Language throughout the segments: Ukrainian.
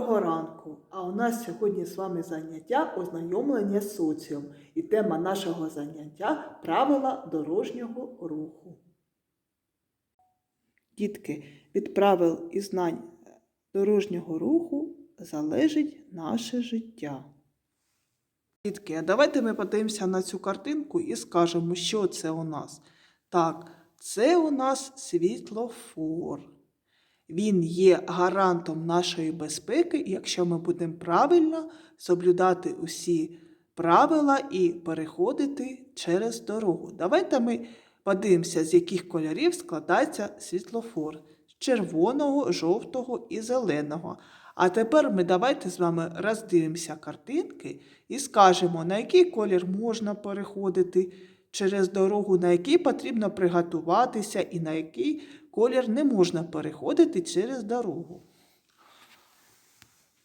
Доброго ранку! А у нас сьогодні з вами заняття ознайомлення з соціум. І тема нашого заняття правила дорожнього руху. Дітки, від правил і знань дорожнього руху залежить наше життя. Дітки, а давайте ми подивимося на цю картинку і скажемо, що це у нас. Так, це у нас світлофор. Він є гарантом нашої безпеки, якщо ми будемо правильно соблюдати усі правила і переходити через дорогу. Давайте ми подивимося, з яких кольорів складається світлофор з червоного, жовтого і зеленого. А тепер ми давайте з вами роздивимося картинки і скажемо, на який колір можна переходити через дорогу, на який потрібно приготуватися і на який колір не можна переходити через дорогу.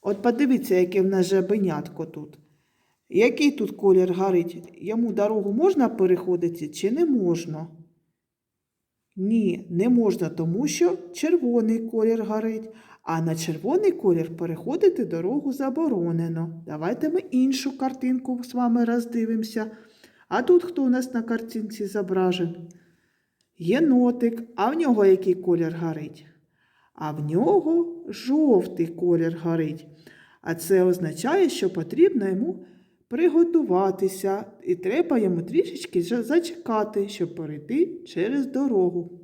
От подивіться, яке в нас жабенятко тут. Який тут колір горить? Йому дорогу можна переходити чи не можна? Ні, не можна, тому що червоний колір горить, а на червоний колір переходити дорогу заборонено. Давайте ми іншу картинку з вами роздивимося. А тут хто у нас на картинці зображений? Єнотик, а в нього який колір горить? А в нього жовтий колір горить. А це означає, що потрібно йому приготуватися, і треба йому трішечки зачекати, щоб перейти через дорогу.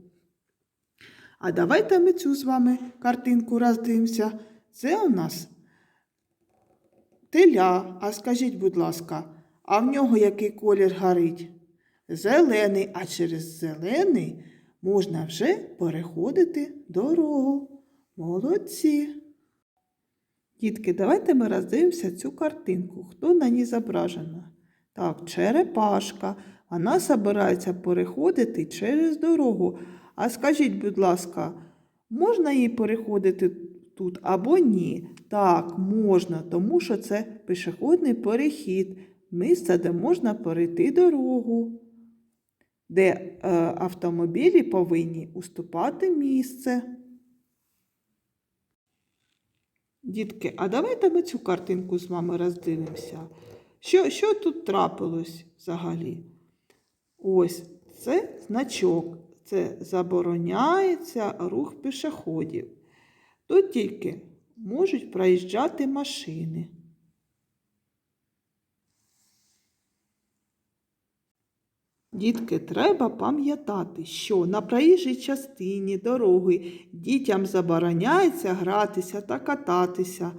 А давайте ми цю з вами картинку роздивимося. Це у нас теля. А скажіть, будь ласка, а в нього який колір горить? Зелений, а через зелений можна вже переходити дорогу. Молодці. Дітки, давайте ми роздивимося цю картинку. Хто на ній зображено? Так, черепашка. Вона збирається переходити через дорогу. А скажіть, будь ласка, можна їй переходити тут або ні? Так, можна, тому що це пішохідний перехід, місце, де можна перейти дорогу, де е, автомобілі повинні уступати місце. Дітки, а давайте ми цю картинку з вами роздивимося. Що, що тут трапилось взагалі? Ось це значок. Це забороняється рух пішоходів. Тут тільки можуть проїжджати машини. Дітки, треба пам'ятати, що на проїжджій частині дороги дітям забороняється гратися та кататися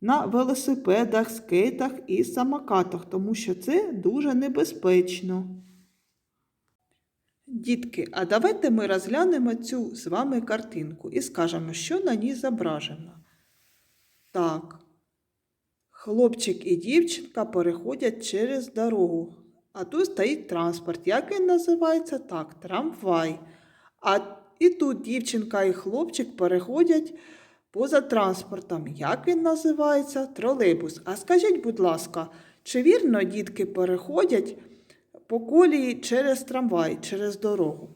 на велосипедах, скейтах і самокатах, тому що це дуже небезпечно. Дітки, а давайте ми розглянемо цю з вами картинку і скажемо, що на ній зображено. Так, хлопчик і дівчинка переходять через дорогу. А тут стоїть транспорт. Як він називається? Так, трамвай. А і тут дівчинка і хлопчик переходять поза транспортом. Як він називається? Тролейбус. А скажіть, будь ласка, чи вірно дітки переходять по колії через трамвай, через дорогу?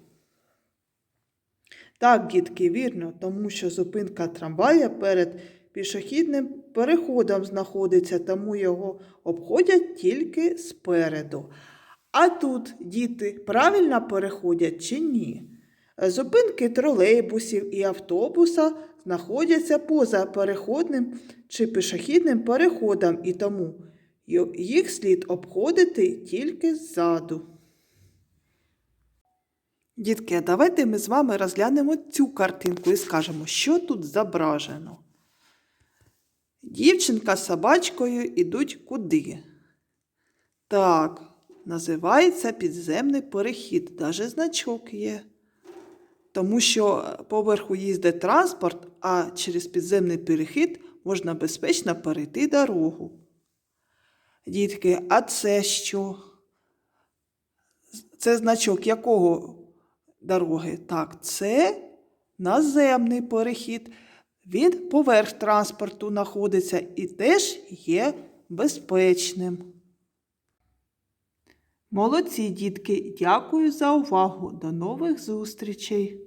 Так, дітки, вірно, тому що зупинка трамвая перед пішохідним переходом знаходиться, тому його обходять тільки спереду. А тут діти правильно переходять чи ні? Зупинки тролейбусів і автобуса знаходяться поза переходним чи пішохідним переходом, і тому їх слід обходити тільки ззаду. Дітки, давайте ми з вами розглянемо цю картинку і скажемо, що тут зображено. Дівчинка з собачкою ідуть куди? Так, називається підземний перехід. Даже значок є. Тому що поверху їздить транспорт, а через підземний перехід можна безпечно перейти дорогу. Дітки, а це що? Це значок якого дороги? Так, це наземний перехід. Він поверх транспорту знаходиться і теж є безпечним. Молодці, дітки, дякую за увагу. До нових зустрічей!